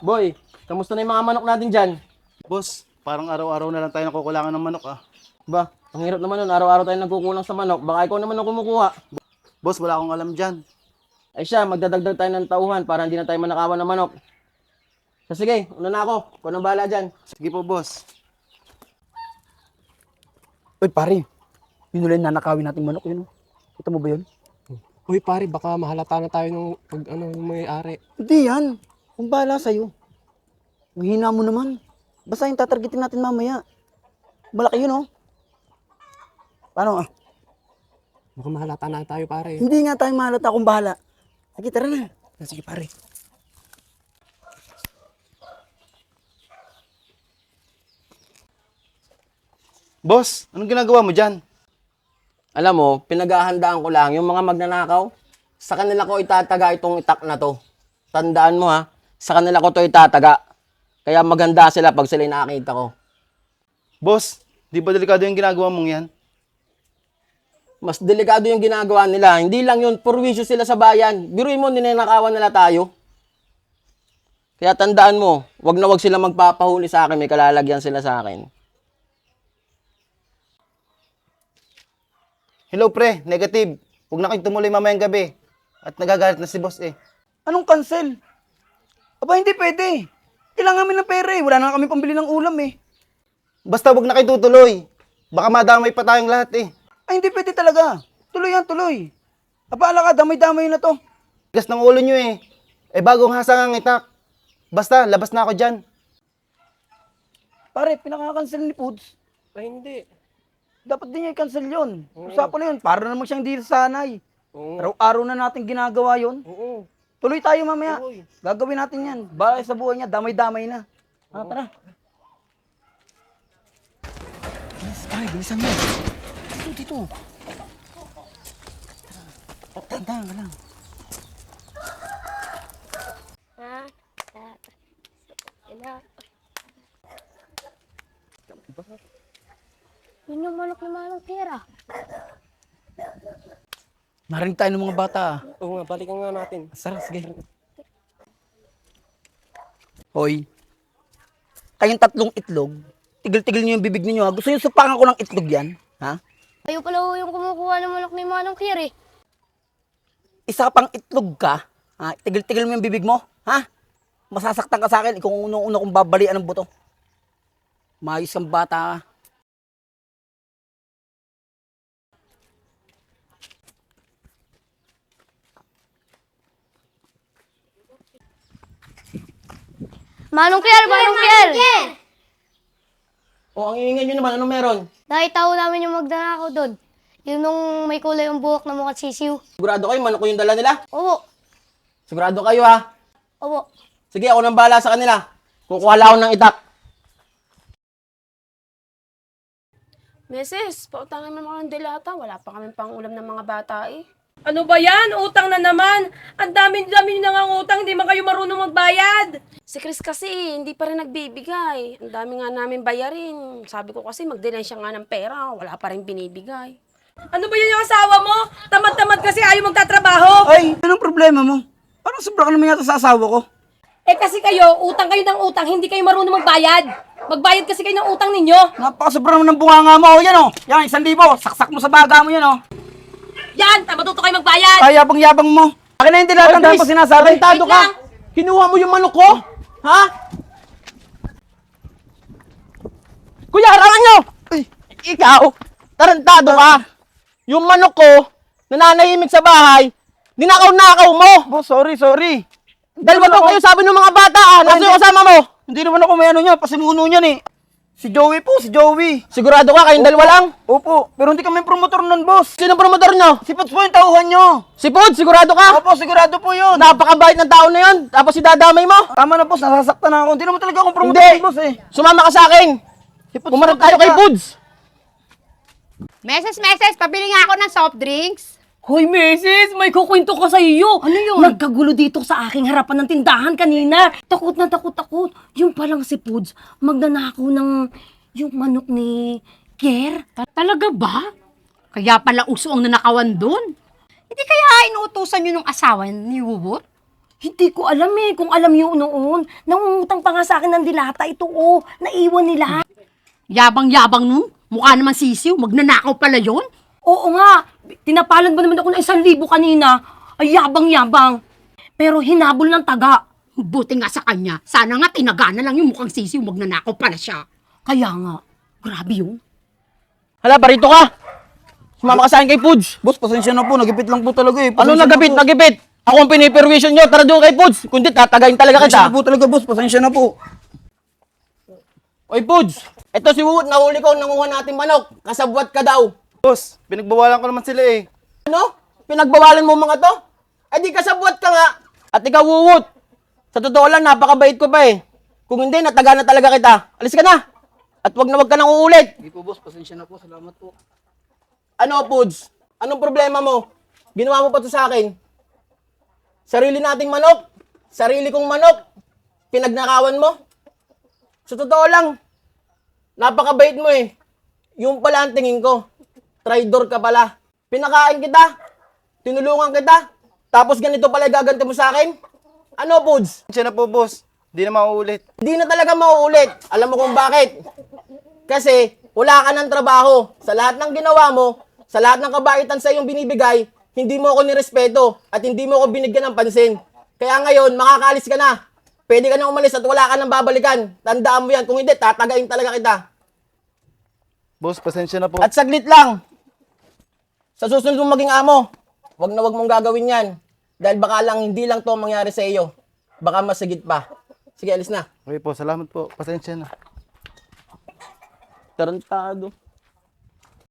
Boy, kamusta na yung mga manok natin dyan? Boss, parang araw-araw na lang tayo nakukulangan ng manok ah. Ba, ang hirap naman nun. Araw-araw tayo nagkukulang sa manok. Baka ikaw naman ang kumukuha. Boss, wala akong alam dyan. Ay siya, magdadagdag tayo ng tauhan para hindi na tayo manakawan ng manok. So sige, una na ako. Kung anong bahala dyan. Sige po, boss. Uy, pare. Yun ulit nanakawin nating manok yun. oh. Kita mo ba yun? Uy pare, baka mahalata na tayo ng pag ano, ng may-ari. Hindi yan. Kung bahala sa'yo. Ang hina mo naman. Basta yung tatargetin natin mamaya. Malaki yun, oh. Paano ah? Baka mahalata na tayo pare. Hindi nga tayo mahalata kung bahala. Sige, tara na. Sige pare. Boss, anong ginagawa mo dyan? Alam mo, pinaghahandaan ko lang yung mga magnanakaw. Sa kanila ko itataga itong itak na to. Tandaan mo ha, sa kanila ko to itataga. Kaya maganda sila pag sila nakakita ko. Boss, di ba delikado yung ginagawa mong yan? Mas delikado yung ginagawa nila. Hindi lang yun, purwisyo sila sa bayan. Biruin mo, ninanakawan nila tayo. Kaya tandaan mo, wag na wag sila magpapahuli sa akin, may kalalagyan sila sa akin. Hello pre, negative. Huwag na kayong tumuloy mamayang gabi. At nagagalit na si boss eh. Anong cancel? Aba, hindi pwede. Kailangan namin ng pera eh. Wala na kami pambili ng ulam eh. Basta huwag na kayo tutuloy. Baka madamay pa tayong lahat eh. Ay, hindi pwede talaga. Tuloy yan, tuloy. Aba, ala ka, damay-damay na to. Gas ng ulo nyo eh. Eh bagong hasang ang itak. Basta, labas na ako dyan. Pare, pinaka-cancel ni Foods. Ay hindi. Dapat din niya i-cancel yun. Usapan na yun. Para naman siyang di sanay. Oo. Araw-araw na natin ginagawa yun. Oo. Tuloy tayo mamaya. Gagawin natin yan. Bala sa buhay niya, damay-damay na. Ah, tara. Bilis, ay, bilisan mo. Dito, dito. Tanda ka lang. Ha? Yun yung manok na manong pera. Narinig tayo ng mga bata. Oo nga, balikan nga natin. Sara, sige. Hoy. Kayong tatlong itlog, tigil-tigil niyo yung bibig niyo. ha? Gusto niyo supakan ko ng itlog yan? Ha? Kayo pala ho yung kumukuha ng manok ni manong Kiri. Isa pang itlog ka, ha? Tigil-tigil mo yung bibig mo, ha? Masasaktan ka sa akin, ikaw ang unang-una kong babalian ng buto. Mayos kang bata ka. Manong Kiri! Manong Kiri! O, ang ingay nyo naman, anong meron? Nakita ho namin yung magdanakaw doon. Yung nung may kulay yung buhok na mukha sisiw. Sigurado kayo, manok ko yung dala nila? Opo. Sigurado kayo ha? Opo. Sige, ako nang bahala sa kanila. Kukuha lang ako ng itak. Meses, pautangin mo mga ng delata. Wala pa kami pang ulam ng mga bata eh. Ano ba yan? Utang na naman. Ang dami-dami nyo nangangutang, hindi man kayo marunong magbayad. Si Chris kasi, hindi pa rin nagbibigay. Ang dami nga namin bayarin. Sabi ko kasi, magdilan siya nga ng pera. Wala pa rin binibigay. Ano ba yan yung asawa mo? Tamad-tamad kasi ayaw magtatrabaho. Ay, anong problema mo? Parang sobra ka naman yata sa asawa ko. Eh kasi kayo, utang kayo ng utang, hindi kayo marunong magbayad. Magbayad kasi kayo ng utang ninyo. Napakasobra naman ng bunganga mo. O, yan o. Yan, isang libo. Saksak mo sa baga mo yan o. Yan, matuto kayo magbayad. Ay, yabang-yabang mo. Akin na hindi lahat ng dahil pa sinasabi. Tarantado ka! Kinuha mo yung manok ko? Ha? Kuya, harangan nyo! Ikaw, tarantado ka! Yung manok ko, nananahimik sa bahay, ninakaw-nakaw mo! Boss, sorry, sorry. Dalawa to kayo sabi ng mga bata ah! Nasaan yung kasama mo? Hindi naman ako may ano niya, pasimuno niyan eh. Si Joey po, si Joey. Sigurado ka, kayong dalawa lang? Opo, pero hindi kami promotor nun, boss. Sino promotor nyo? Si Pots po yung tauhan nyo. Si Pod, sigurado ka? Opo, sigurado po yun. Napakabait ng tao na yun, tapos idadamay mo? Tama na, boss. Nasasaktan na ako. Hindi naman talaga akong promotor, Hindi! boss eh. Sumama ka sa akin! Si Pots Kumarap po tayo kay talaga. Buds! Meses, meses, pabili nga ako ng soft drinks. Hoy, Mrs., may kukwento ko sa iyo. Ano yun? Nagkagulo dito sa aking harapan ng tindahan kanina. Takot na takot takot. Yung palang si Puds, magnanakaw ng yung manok ni. Ta- Talaga ba? Kaya pala uso ang nanakawan doon. Hindi kaya inuutosan nyo ng asawa ni Wuwot? Hindi ko alam eh, kung alam niyo noon. Nangungutang pa nga sa akin ng dilata ito oh. Naiwan nila. Yabang-yabang nun. Mukha naman sisiw. Magnanakaw pala yon. Oo nga, tinapalan ba naman ako ng isang libo kanina? Ay, yabang-yabang. Pero hinabol ng taga. Buti nga sa kanya. Sana nga tinaga na lang yung mukhang sisiw. Magnanakaw pala siya. Kaya nga, grabe yun. Hala, parito ka! Sumama ka sa akin kay Puds. Boss, pasensya na po. Nagipit lang po talaga eh. Ano Pasensya na nagapit, po. nagipit? Ako ang piniperwisyon nyo, tara doon kay Puds. Kundi tatagayin talaga Pasensya kita. na po talaga, boss. Pasensya na po. Oy, Puds! Ito si Woot, nahuli ko, nanguha natin manok. Kasabwat ka daw. Boss, pinagbawalan ko naman sila eh. Ano? Pinagbawalan mo mga to? Eh di kasabwat ka nga. At ikaw, Woot. Sa totoo lang, napakabait ko pa eh. Kung hindi, nataga na talaga kita. Alis ka na. At wag na wag ka nang uulit. Hindi po boss, pasensya na po. Salamat po. Ano, Puds? Anong problema mo? Ginawa mo pa to sa akin. Sarili nating manok. Sarili kong manok. Pinagnakawan mo. Sa totoo lang, napakabait mo eh. Yung pala ang tingin ko. Traidor ka pala. Pinakain kita. Tinulungan kita. Tapos ganito pala gaganti mo sa akin? Ano, Puds? Pasensya na po, boss. Hindi na mauulit. Hindi na talaga mauulit. Alam mo kung bakit? Kasi wala ka ng trabaho. Sa lahat ng ginawa mo, sa lahat ng kabaitan sa iyong binibigay, hindi mo ako nirespeto at hindi mo ako binigyan ng pansin. Kaya ngayon, makakaalis ka na. Pwede ka na umalis at wala ka nang babalikan. Tandaan mo yan. Kung hindi, tatagain talaga kita. Boss, pasensya na po. At saglit lang. Sa susunod mong maging amo, wag na wag mong gagawin yan. Dahil baka lang hindi lang to ang mangyari sa iyo. Baka masigit pa. Sige, alis na. Okay po, salamat po. Pasensya na. Tarantado.